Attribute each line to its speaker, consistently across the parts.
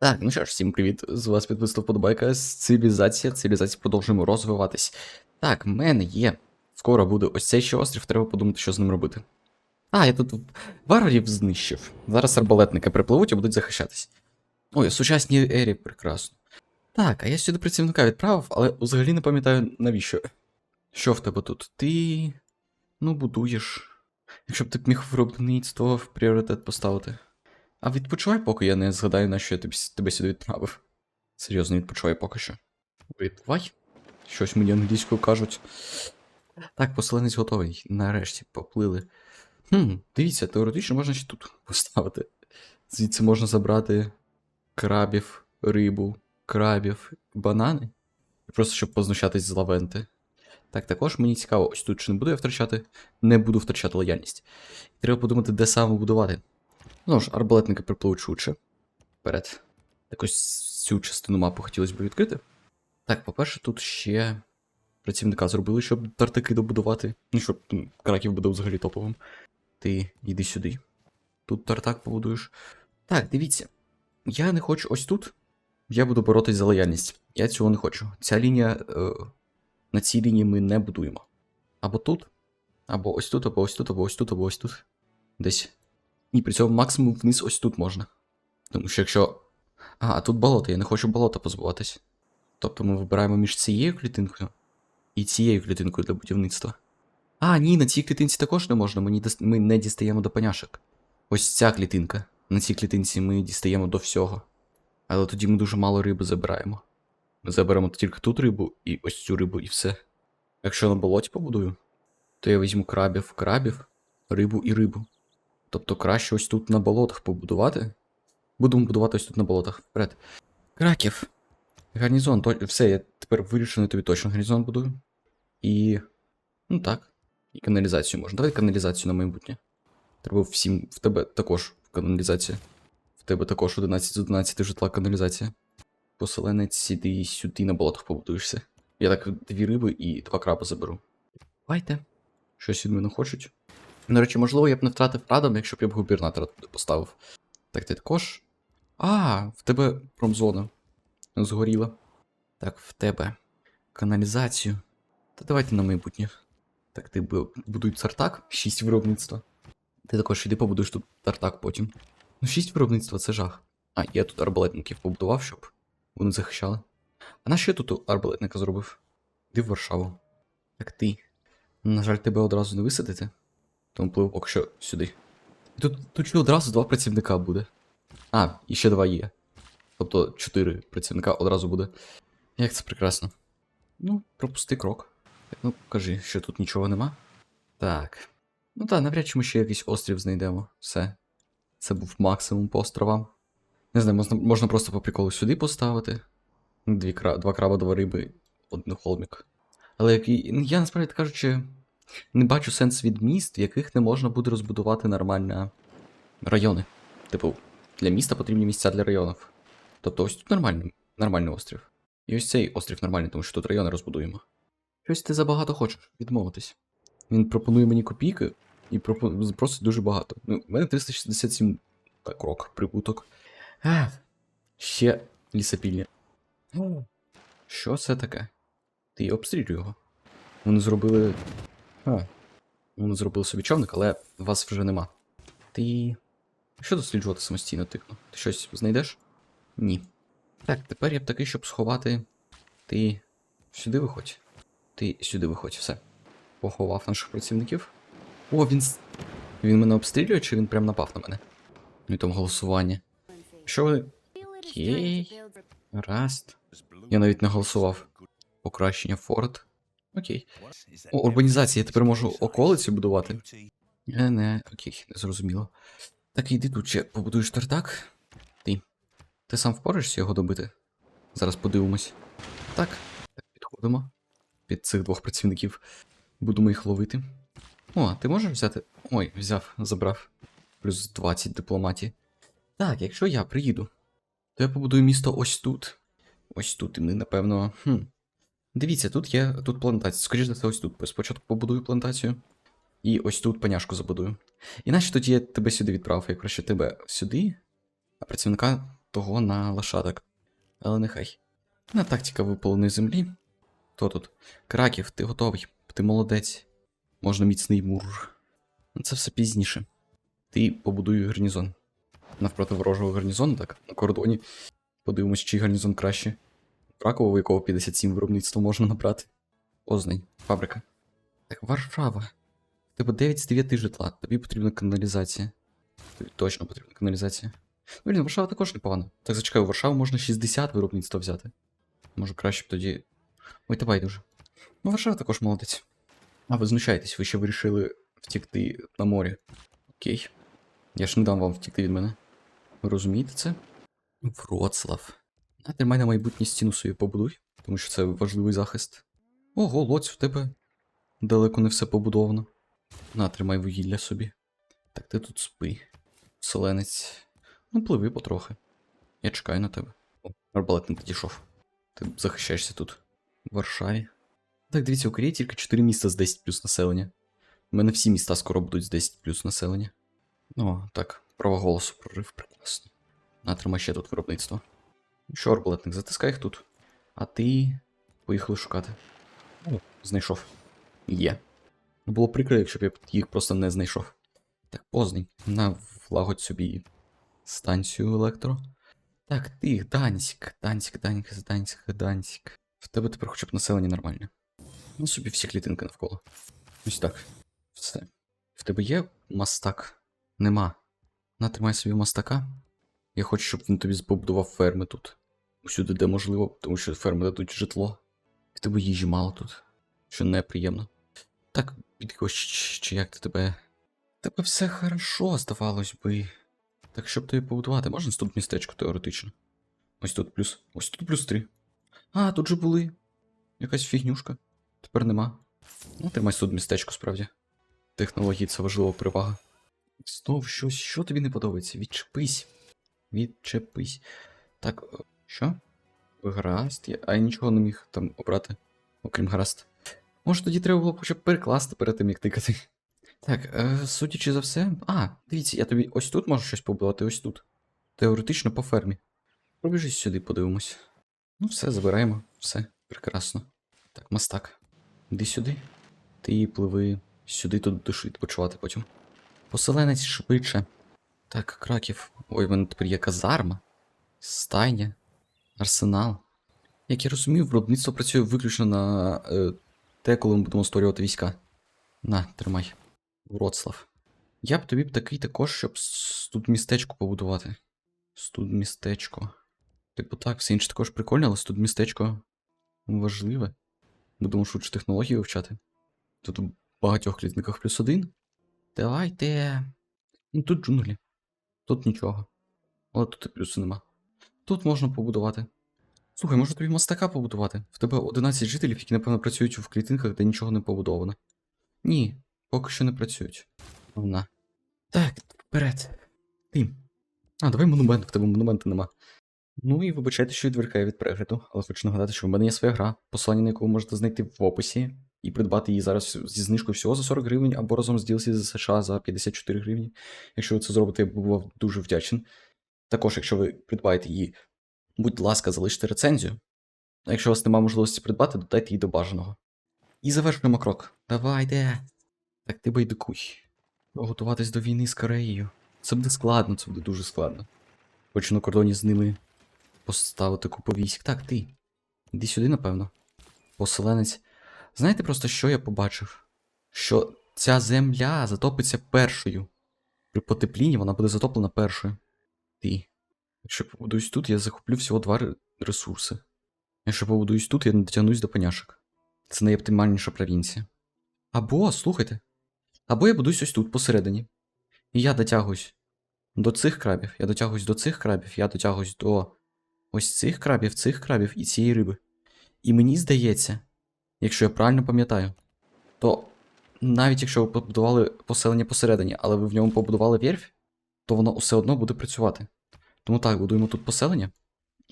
Speaker 1: Так, ну що ж, всім привіт. З вас підписав подобайка з цивілізація. Цивілізація продовжуємо розвиватись. Так, в мене є. Скоро буде ось цей ще острів, треба подумати, що з ним робити. А, я тут варварів знищив. Зараз арбалетники припливуть і будуть захищатись. Ой, у сучасній ері прекрасно. Так, а я сюди працівника відправив, але взагалі не пам'ятаю навіщо. Що в тебе тут? Ти. Ну, будуєш. Якщо б ти міг виробництво в пріоритет поставити. А відпочивай, поки я не згадаю, на що я тебе сюди відправив. Серйозно, відпочивай поки що. Відпливай. Щось мені англійською кажуть. Так, поселенець готовий. Нарешті поплили. Хм, дивіться, теоретично можна ще тут поставити. Звідси можна забрати крабів, рибу, крабів, банани. Просто щоб познущатись з лавенти. Так, також мені цікаво, ось тут чи не буду я втрачати, не буду втрачати лояльність. Треба подумати, де саме будувати. Ну ж, арбалетники припливуть швидше. Вперед. Так ось цю частину мапи хотілося б відкрити. Так, по-перше, тут ще працівника зробили, щоб тартаки добудувати. Ну, щоб краків буде взагалі топовим. Ти йди сюди. Тут тартак побудуєш. Так, дивіться. Я не хочу ось тут. Я буду боротись за лояльність. Я цього не хочу. Ця лінія. Е, на цій лінії ми не будуємо. Або тут, або ось тут, або ось тут, або ось тут, або ось тут. Десь. Ні, при цьому максимум вниз ось тут можна. Тому що якщо. А, а тут болото, я не хочу болота позбуватись. Тобто ми вибираємо між цією клітинкою і цією клітинкою для будівництва. А, ні, на цій клітинці також не можна, ми, діс- ми не дістаємо до паняшок. Ось ця клітинка. На цій клітинці ми дістаємо до всього. Але тоді ми дуже мало риби забираємо. Ми заберемо тільки тут рибу і ось цю рибу, і все. Якщо на болоті побудую, то я візьму крабів, крабів, рибу і рибу. Тобто краще ось тут на болотах побудувати. Будемо будувати ось тут на болотах. Вперед. Краків. Гарнізон, все, я тепер вирішений тобі точно гарнізон будую. І. Ну так. І каналізацію можна. Давай каналізацію на майбутнє. Треба всім. В тебе також каналізація. В тебе також 11 з 11 житла каналізація. Поселенець сіди сюди на болотах побудуєшся. Я так дві риби і два краба заберу. Давайте. Щось від мене хочуть. До речі, можливо, я б не втратив радом, якщо б я б губернатора туди поставив. Так, ти також. А, в тебе промзона. Згоріла. Так, в тебе. Каналізацію. Та давайте на майбутнє. Так, ти бу- будуй цартак, 6 виробництва. Ти також іди побудуєш тут тартак потім. Ну, 6 виробництва це жах. А, я тут арбалетників побудував, щоб вони захищали. А на що я тут арбалетника зробив? Іди в Варшаву. Так ти. На жаль, тебе одразу не висадити. Тому пливу поки що сюди. Тут, тут ще одразу два працівника буде. А, і ще два є. Тобто чотири працівника одразу буде. Як це прекрасно. Ну, пропусти крок. Ну, кажи, що тут нічого нема. Так. Ну так, навряд чи ми ще якийсь острів знайдемо. Все. Це був максимум по островам. Не знаю, можна, можна просто по приколу сюди поставити. Дві. Два краба, два риби, один холмік. Але який. ну, Я насправді кажучи, не бачу сенс від міст, в яких не можна буде розбудувати нормально райони. Типу, для міста потрібні місця для районів. Тобто ось тут нормальний, нормальний острів. І ось цей острів нормальний, тому що тут райони розбудуємо. Щось ти забагато хочеш відмовитись. Він пропонує мені копійки і пропо... просить дуже багато. Ну, в мене 367 так, рок, прибуток. А, ще лісопільня. Що це таке? Ти обстрілюй його. Вони зробили. А. Вони зробили собі човник, але вас вже нема. Ти. Що досліджувати самостійно тикну? Ти щось знайдеш? Ні. Так, тепер я б такий, щоб сховати. Ти сюди виходь. Ти сюди виходь, все. Поховав наших працівників. О, він. Він мене обстрілює, чи він прям напав на мене? Ну і там голосування. Що ви. Окей. Раст. Я навіть не голосував. Покращення форт. Окей. О, урбанізація, я тепер можу околиці будувати. Не, не, окей, не зрозуміло. Так, іди тут ще побудуєш тартак. Ти. Ти сам впораєшся його добити? Зараз подивимось. Так, так, підходимо. Під цих двох працівників. Будемо їх ловити. О, ти можеш взяти. Ой, взяв, забрав. Плюс 20 дипломатії. Так, якщо я приїду, то я побудую місто ось тут. Ось тут, і ми, напевно. Хм. Дивіться, тут є тут плантація. Скоріше за все, ось тут. Спочатку побудую плантацію. І ось тут паняшку забудую. Іначе тоді я тебе сюди відправив, я краще тебе сюди, а працівника того на лошадок. Але нехай. На тактика випаленої землі. Хто тут? Краків, ти готовий, ти молодець. Можна міцний мур. Ну, Це все пізніше. Ти побудуй гарнізон. Навпроти ворожого гарнізону, так, на кордоні. Подивимось, чий гарнізон краще. Краково, у якого 57 виробництва можна набрати. Познань, фабрика. Так, Варшава. Тебе 9 з 9 житла, тобі потрібна каналізація. Тобі точно потрібна каналізація. Ну, блін, Варшава також непогано. Так зачекай, у Варшаву можна 60 виробництва взяти. Може краще б тоді. Ой, та байдуже. Ну, Варшава також молодець. А ви знущаєтесь, ви ще вирішили втікти на морі. Окей. Я ж не дам вам втікти від мене. Ви розумієте це? Вроцлав. А тримай на майбутнє стіну собі побудуй, тому що це важливий захист. Ого, лоць, в тебе далеко не все побудовано. На, тримай вугілля собі. Так ти тут спи. Селенець. Ну, пливи потрохи. Я чекаю на тебе. О, арбалетник підійшов. Ти захищаєшся тут. В Варшаві. Так, дивіться, у Кореї тільки 4 міста з 10 плюс населення. У мене всі міста скоро будуть з 10 плюс населення. Ну, так, право голосу прорив, прекрасно. На, тримай ще тут виробництво. Що, арбалетник, затискай їх тут. А ти. Поїхали шукати. О, знайшов. Є. Ну, Було прикро, якщо б я їх просто не знайшов. Так, поздний. На влагодь собі станцію електро. Так, ти, Данськ, Данськ, Данськ, Данськ, Данськ. В тебе тепер хоча б населення нормальне. Ну собі всі клітинки навколо. Ось так. Все. В тебе є мастак? Нема. На, тримай собі мастака. Я хочу, щоб він тобі побудував ферми тут. Усюди, де можливо, тому що ферми дадуть житло. В тебе їжі мало тут, що неприємно. Так, чи як ти тебе. Тебе все хорошо, здавалось би. Так щоб тобі побудувати, можна тут містечко теоретично. Ось тут плюс. Ось тут плюс три. А, тут же були. Якась фігнюшка. Тепер нема. Ну, тримай тут містечко, справді. Технології це важлива перевага. Знов щось, що тобі не подобається? Відчепись. Відчепись. Так, що? Гаразд, я... а я нічого не міг там обрати, окрім гаразд. Може тоді треба було хоча б перекласти перед тим, як тикати. Так, е, судячи за все. А, дивіться, я тобі ось тут можу щось побудувати, ось тут. Теоретично по фермі. Пробіжись сюди, подивимось. Ну, все, забираємо, все, прекрасно. Так, мастак. Іди сюди. Ти пливи сюди, тут душі відпочивати потім. Поселенець швидше. Так, краків. Ой, в мене тепер є казарма. Стайня. Арсенал. Як я розумів, виробництво працює виключно на е, те, коли ми будемо створювати війська. На, тримай. Вроцлав. Я б тобі б такий також, щоб тут містечко побудувати. Тут містечко. Типу так, все інше також прикольно, але тут містечко важливе. Будемо швидше технології вивчати. Тут у багатьох клітниках плюс один. Давайте. Ну тут джунглі. Тут нічого. Але тут і плюсу нема. Тут можна побудувати. Слухай, може тобі мастака побудувати? В тебе 11 жителів, які, напевно, працюють в клітинках, де нічого не побудовано. Ні, поки що не працюють. Вона. Так, вперед. Ти. А, давай монумент, в тебе монументу нема. Ну і вибачайте, що відвертаю від перегляду, але хочу нагадати, що в мене є своя гра, посилання на яку ви можете знайти в описі і придбати її зараз зі знижкою всього за 40 гривень або разом з DLC з США за 54 гривні. Якщо ви це зробите, я б був дуже вдячний. Також, якщо ви придбаєте її, будь ласка, залиште рецензію. А якщо у вас немає можливості придбати, додайте її до бажаного. І завершуємо крок. Давайте. Так ти байдикуй. Готуватись до війни з Кореєю. Це буде складно, це буде дуже складно. Хочу на кордоні з ними поставити купу військ. Так, ти. Іди сюди, напевно. Поселенець. Знаєте просто, що я побачив? Що ця земля затопиться першою. При потеплінні вона буде затоплена першою. Ти. Якщо побудуюсь тут, я захоплю всього два ресурси. Якщо побудуюсь тут, я не дотягнусь до поняшок. Це найоптимальніша провінція. Або, слухайте. Або я будуюсь ось тут, посередині. І я дотягуюсь до цих крабів, я дотягуюсь до цих крабів, я дотягуюсь до ось цих крабів, цих крабів і цієї риби. І мені здається, якщо я правильно пам'ятаю, то навіть якщо ви побудували поселення посередині, але ви в ньому побудували вірфь, то воно все одно буде працювати. Тому так, будуємо тут поселення,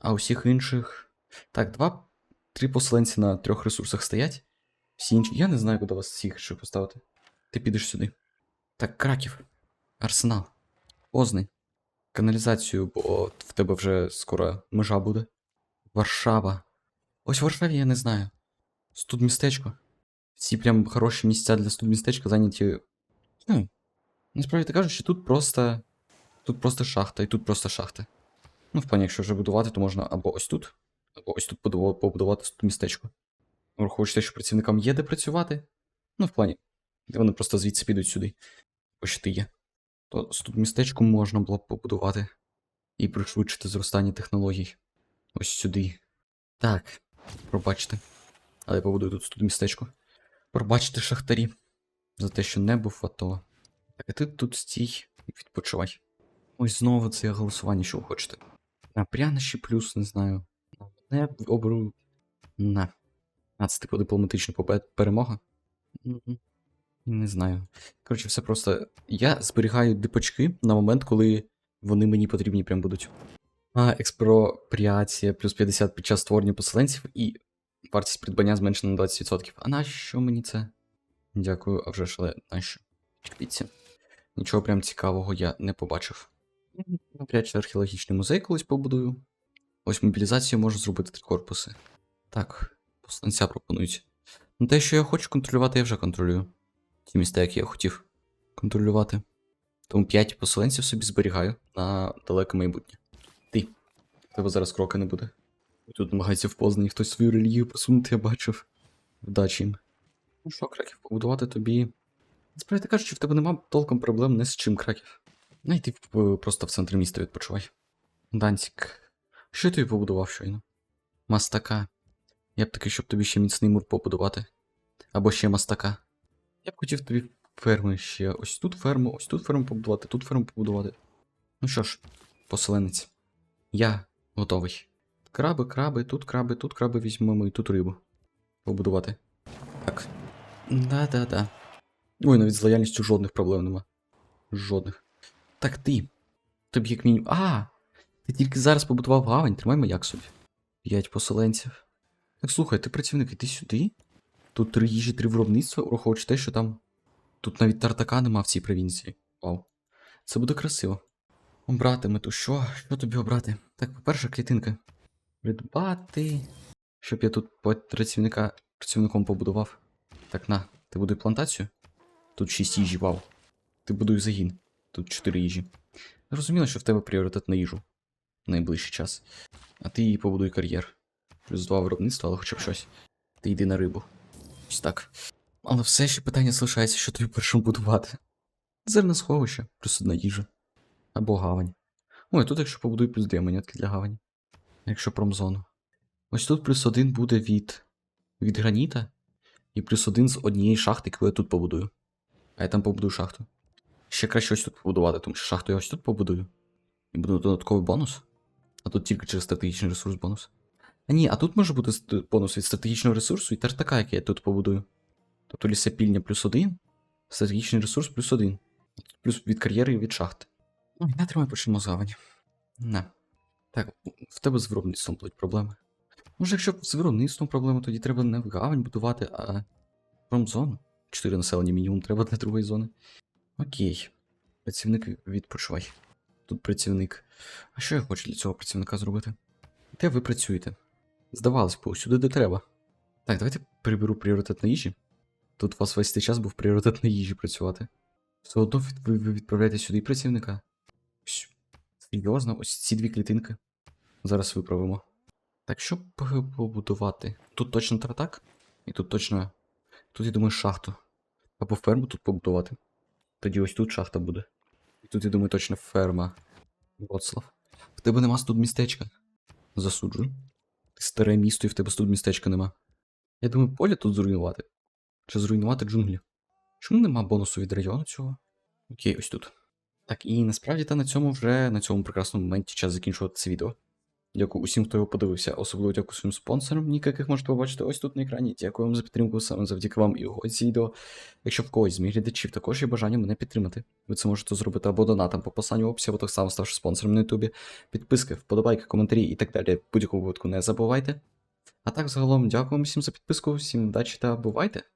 Speaker 1: а усіх інших. Так, два, три поселенці на трьох ресурсах стоять. Всі інші. Я не знаю, куди вас всіх ще поставити. Ти підеш сюди. Так, Краків. Арсенал. Позний. каналізацію, бо в тебе вже скоро межа буде. Варшава. Ось в Варшаві я не знаю. Студмістечко. Всі прям хороші місця для студмістечка зайняті. Ну, насправді кажучи, тут просто. Тут просто шахта, і тут просто шахта. Ну, в плані, якщо вже будувати, то можна або ось тут, або ось тут побудувати, побудувати студмістечко. Враховуючи те, що працівникам є де працювати. Ну, в плані, вони просто звідси підуть сюди. Ось ти є. То студмістечко можна було б побудувати і пришвидшити зростання технологій. Ось сюди. Так, пробачте. Але я побудую тут студмістечко. Пробачте шахтарі за те, що не був АТО. Так, а ти тут стій відпочивай. Ось знову це голосування, що ви хочете. На прянощі плюс, не знаю. Не оберу. На. А, це типу дипломатична перемога? Не знаю. Коротше, все просто. Я зберігаю дипачки на момент, коли вони мені потрібні прям будуть. А, експропріація плюс 50 під час створення поселенців і вартість придбання зменшена на 20%. А нащо мені це? Дякую, а вже ж, але нащо? Чекіться. Нічого прям цікавого я не побачив. Навряд чи археологічний музей колись побудую. Ось мобілізацію можу зробити три корпуси. Так, посланця пропонують. Ну те, що я хочу контролювати, я вже контролюю. Ті міста, які я хотів контролювати. Тому 5 поселенців собі зберігаю на далеке майбутнє. Ти. Тебе зараз кроки не буде. Тут намагається в Познані хтось свою релігію посунути, я бачив. Вдачі їм. Ну що, краків, побудувати тобі. Насправді кажучи, в тебе нема толком проблем не з чим краків. Ну, йди в- просто в центрі міста відпочивай. Данцік. Що я тобі побудував щойно? Мастака. Я б таки, щоб тобі ще міцний мур побудувати. Або ще мастака. Я б хотів тобі ферми ще. Ось тут ферму, ось тут ферму побудувати, тут ферму побудувати. Ну що ж, поселенець. Я готовий. Краби, краби, тут краби, тут краби візьмемо і тут рибу. Побудувати. Так. Да-да-да. Ой, навіть з лояльністю жодних проблем нема. Жодних. Так ти. Тобі як мінімум. А! Ти тільки зараз побудував гавань, тримай маяк собі. П'ять поселенців. Так слухай, ти працівник, іди сюди. Тут три їжі, три виробництва, ураховуючи те, що там. Тут навіть тартака нема в цій провінції. Вау. Це буде красиво. Обрати мету, що? Що тобі обрати? Так, по-перше, клітинка. Придбати. Щоб я тут працівника працівником побудував. Так, на, ти будуй плантацію. Тут 6 їжі, вау. Ти будуй загін. Тут 4 їжі. Зрозуміло, що в тебе пріоритет на їжу. В найближчий час. А ти її побудуй кар'єр. Плюс два виробництва, але хоча б щось. Ти йди на рибу. Ось так. Але все ще питання залишається, що тобі першим будувати. Зерне сховище, плюс одна їжа. Або гавань. Ой, тут якщо побудую плюс дві монетки для гавані. Якщо промзону. Ось тут плюс один буде від. від граніта. І плюс один з однієї шахти, яку я тут побудую. А я там побудую шахту. Ще краще ось тут побудувати, тому що шахту я ось тут побудую. І буде додатковий бонус. А тут тільки через стратегічний ресурс бонус. А ні, а тут може бути бонус від стратегічного ресурсу і тартака, який я тут побудую. Тобто лісопільня плюс один, стратегічний ресурс плюс один. Плюс від кар'єри і від шахти. Ой, не тримай почнемо з гавані. Не. Так, в тебе з виробництвом будуть проблеми. Може, якщо з виробництвом проблеми, тоді треба не в гавань будувати, а промзону. Чотири населення мінімум треба для другої зони. Окей. Працівник відпочивай. Тут працівник. А що я хочу для цього працівника зробити? Де ви працюєте? Здавалось б, усюди де треба. Так, давайте приберу пріоритет на їжі. Тут у вас весь цей час був пріоритет на їжі працювати. Все одно ви, відправляєте сюди працівника. Серйозно, ось ці дві клітинки. Зараз виправимо. Так, що побудувати? Тут точно тартак? І тут точно. Тут, я думаю, шахту. Або ферму тут побудувати. Тоді ось тут шахта буде. І тут, я думаю, точно ферма. Вроцлав. В тебе нема тут містечка. Засуджую. Ти старе місто і в тебе тут містечка нема. Я думаю, поле тут зруйнувати. Чи зруйнувати джунглі. Чому нема бонусу від району цього? Окей, ось тут. Так, і насправді та на цьому вже на цьому прекрасному моменті час закінчувати це відео. Дякую усім, хто його подивився. Особливо дякую своїм спонсорам, ніка, яких можете побачити ось тут на екрані. Дякую вам за підтримку, саме завдяки вам і ось відео. Якщо в когось з моїх глядачів також є бажання мене підтримати, ви це можете зробити або донатом по посланню в описі, або так само ставши спонсором на Ютубі. Підписки, вподобайки, коментарі і так далі. Будь-якому випадку не забувайте. А так, загалом, дякую всім за підписку, всім удачі та бувайте!